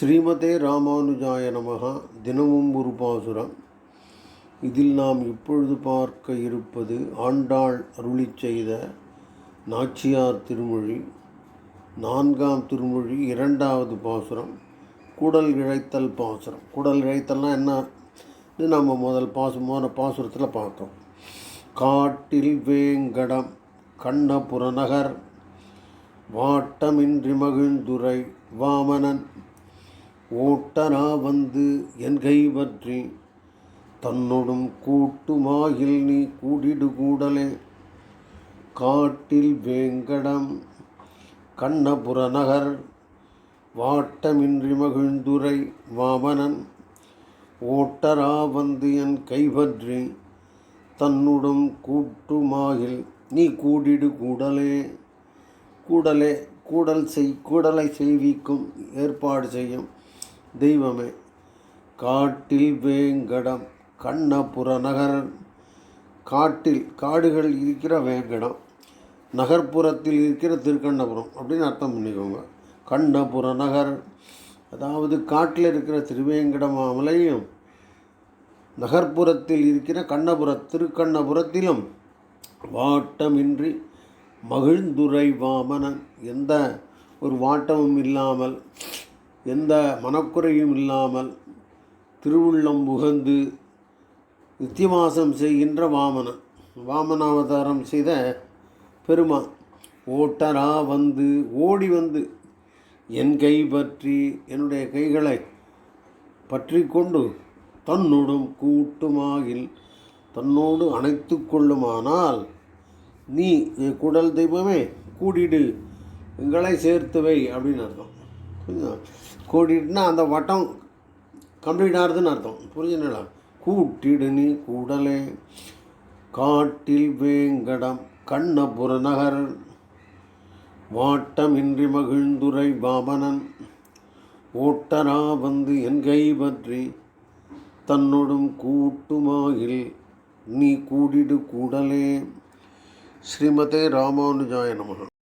ஸ்ரீமதே ராமானுஜாய நமகா. தினமும் ஒரு பாசுரம். இதில் நாம் இப்பொழுது பார்க்க இருப்பது ஆண்டாள் அருளி செய்த நாச்சியார் திருமொழி. நான்காம் திருமொழி இரண்டாவது பாசுரம் குடல் இழைத்தல் பாசுரம். குடல் இழைத்தல்னால் என்ன? நம்ம முதல் பாசு போன பாசுரத்தில் பார்த்தோம். காட்டில் வேங்கடம் கண்ணபுரநகர் வாட்டமின்றி மகிழ்ந்துரை வாமனன் ஓட்டனா வந்து என் கைவற்றி தன்னொடும் கூட்டுமாயில் நீ கூடிடு கூடலே. காட்டில் வேங்கடம் கண்ணபுர நகர் வாட்டமின்றி மகிழ்ந்துரை வாமனன் ஓட்டரா வந்து என் கைபற்றி தன்னுடும் கூட்டுமாயில் நீ கூடிடு கூடலே. கூடலே கூடல் செய் கூடலை செய்விக்கும் ஏற்பாடு செய்யும். தெய்வமே காட்டில் வேங்கடம் கண்ணபுர நகரன். காட்டில் காடுகள் இருக்கிற வேங்கடம் நகர்ப்புறத்தில் இருக்கிற திருக்கண்ணபுரம் அப்படின்னு அர்த்தம் பண்ணிக்கோங்க. கண்ணபுர நகர் அதாவது காட்டில் இருக்கிற திருவேங்கடமாமலையும் நகர்ப்புறத்தில் இருக்கிற கண்ணபுர திருக்கண்ணபுரத்திலும் வாட்டமின்றி மகிழ்ந்துரை வாமனன் எந்த ஒரு வாட்டமும் இல்லாமல் எந்த மனக்குறையும் இல்லாமல் திருவுள்ளம் புகந்து நித்தியமாசம் செய்கின்ற வாமனன். வாமனாவதாரம் செய்த பெருமான் ஓட்டரா வந்து ஓடி வந்து என் கை பற்றி என்னுடைய கைகளை பற்றி கொண்டு தன்னோடும் கூட்டுமாகில் தன்னோடு அணைத்து கொள்ளுமானால் நீ என் குடல் தெய்வமே கூடிடு எங்களை சேர்த்துவை அப்படின்னு அர்த்தம். கூடிட்டுனா அந்த வட்டம் கம்ப்ளீட் ஆகுதுன்னு அர்த்தம். புரிஞ்சுங்களா கூட்டிடு நீ கூடலே காட்டில் வேங்கடம் கண்ணபுர நகர் வாட்டமின்றி மகிழ்ந்துரை பாபனன் ஓட்டரா வந்து என் கை பற்றி கூட்டுமாயில் நீ கூடிடு கூடலே ஸ்ரீமதே ராமானுஜாய நமக.